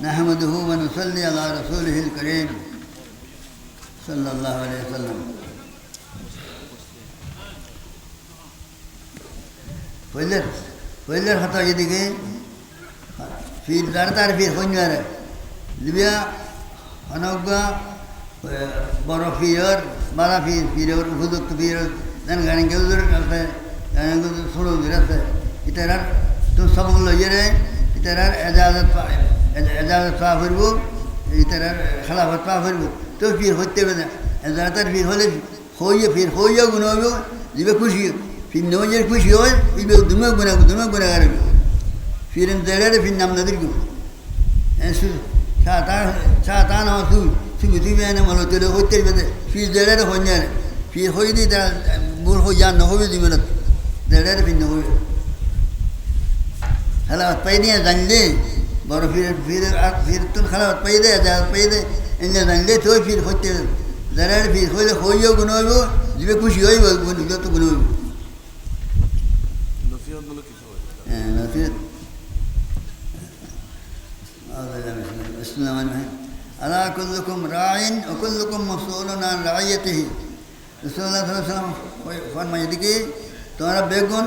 نحمده ونصلي على رسوله الكريم صلى الله عليه وسلم فلر فلر حتى يدك في دار تعرف في خنجر لبيا هنوغا برفير برفير فير وفدك فير نن غانين كذور كذا غانين كذور سلو غيرت إترار تم سبق لجيره إترار إجازة فاعل এজাজত পায় এজাজত পা ফিরব, ইতারার খেলাফত পা ফিরব। তো ফির হইতে হবে না। এজাজতের ফির হলে হইয়ে ফির হইয়ে গুণ হইব, দিবে খুশি। ফির নজের খুশি হয় ইবে দুমে গুণা দুমে গুণা করবে ফিরেন দেড়ে ফির নাম নদীর গুণ সাতা সাতা না তুই তুমি তুমি এনে মনে হচ্ছে হইতে বেদে ফির দেড়ে হইনে ফির হই দি তারা, মূল হই যান নহবে দিবে না দেড়ে ফির নহবে। খেলাফত পাই নিয়ে জানলে বড় ফিরের ফিরের ফির তো খারাপ পাই দেয় যা পাই দেয় এনে রাঙ্গে তো ফির হইতে যারা ফির হইলে হইও গুণ হইব জীবে খুশি হইব গুণ যত গুণ হইব। হ্যাঁ, আলা কুল্লুকুম রাইন ও কুল্লুকুম মসউলুন আন রাইয়াতিহি। রাসূলুল্লাহ সাল্লাল্লাহু আলাইহি ওয়াসাল্লাম ফরমাইয়ে দিকে তোমরা বেগুন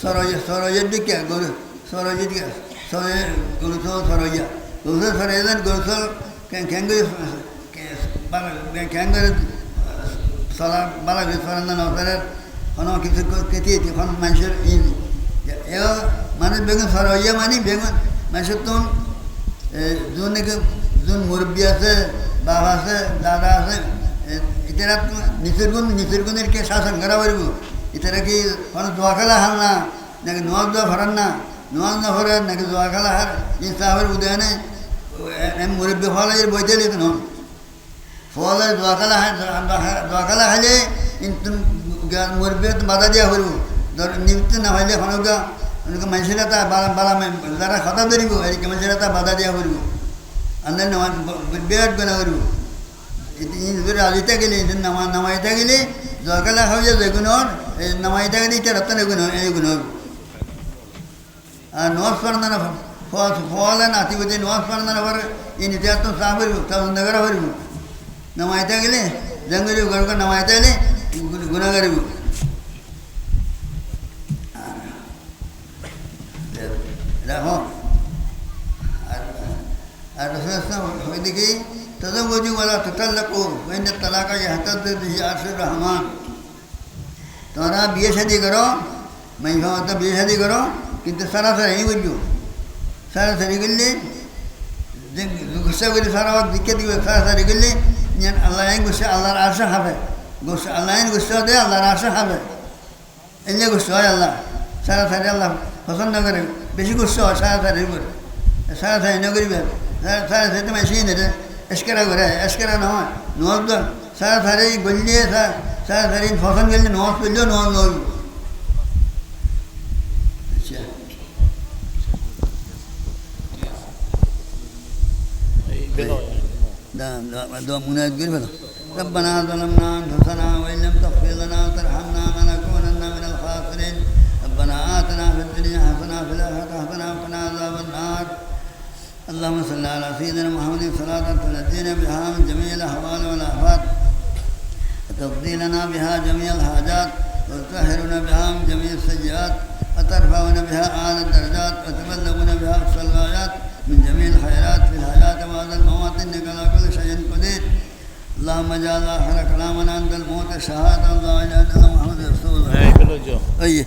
সরজ সরজের দিকে সরজের দিকে সরজের গরুসল সরজা গরুসল সরজেন গরুসল ক্যাঙ্গুরি ক্যাঙ্গুরি সলা বালা সরান্দান অবতারের কোনো কিছু কেটে তখন মানুষের এ মানে বেগুন সরজা মানে বেগুন মানুষের তখন যোন নাকি যোন মুরব্বী আছে, বাবা আছে, দাদা আছে ইতারা নিচের গুণ নিচের গুণের কে শাসন করা পারব ইতারা কি কোনো দোয়া খেলা হার না, নাকি নোয়াজ দোয়া ভরান না? নোয়াজ না ভরে নাকি দোয়া খেলা হার ইসাহের উদয়নে মুরব্বী ফলের বইতে লিখ ন ফলে দোয়া খেলা দোয়া খেলা খাইলে মুরব্বী বাধা দিয়া ধর নিমিত্ত না হইলে কোনো অনেক মানুষেরা তা বালা যারা কথা ধরিব এদিকে মানুষেরা তা বাধা দিয়া করব আন্দার বিরাট গুণা করব আজিতে গেলে নামা নামাইতে গেলে জয়কালা হয় যে গুণর নামাইতে গেলে এটা রত্ন গুণ এই গুণ হইব नोट पड़ना फोलन अति बुद्धि नोट पड़ना नित्यात्म साहबर तगर वर नमता जंगली कमता गुणगर की तदोजी वाला तुटल लको वैन तलाका ये हतर रहमान तुम्हारा बी शादी करो मैं तो बी शादी करो কিন্তু সরাসরি বুঝছ সরাসরি করলে গুসা করে সারা দিকে দিবে, সরাসরি করলে আল্লাহ গুসা আল্লাহর আশা হবে। গুসা আল্লাহ গুসা দেয়, আল্লাহর আশা হবে। এলে গুসা হয় আল্লাহ, সরাসরি আল্লাহ পছন্দ করে, বেশি গুসা হয় সরাসরি করে সরাসরি নকরিবে সরাসরি তো মেশিন এটা এসকেরা করে, এসকেরা নহয় নোয়াজ সরাসরি গলিয়ে সরাসরি ফসল গেলে নোয়াজ করলেও নোয়াজ নইব ربنا ظلمنا انفسنا وان لم تغفر لنا وترحمنا لنكونن من الخاسرين ربنا آتنا في الدنيا حسنة وفي الآخرة حسنة وقنا عذاب النار. اللهم صل على سيدنا محمد صلاة تنجينا بها من جميع الاحوال والافات وتقضي لنا بها جميع الحاجات وتطهرنا بها من جميع السيئات وترفعنا بها اعلى الدرجات وتبلغنا بها اقصى الغايات من جميع الحيات في الحياة بعد الموت إنك على كل شيء قدير. اللهم اجعل آخر كلامنا عند الموت شهادة الله إلى أن محمد رسول الله. أي.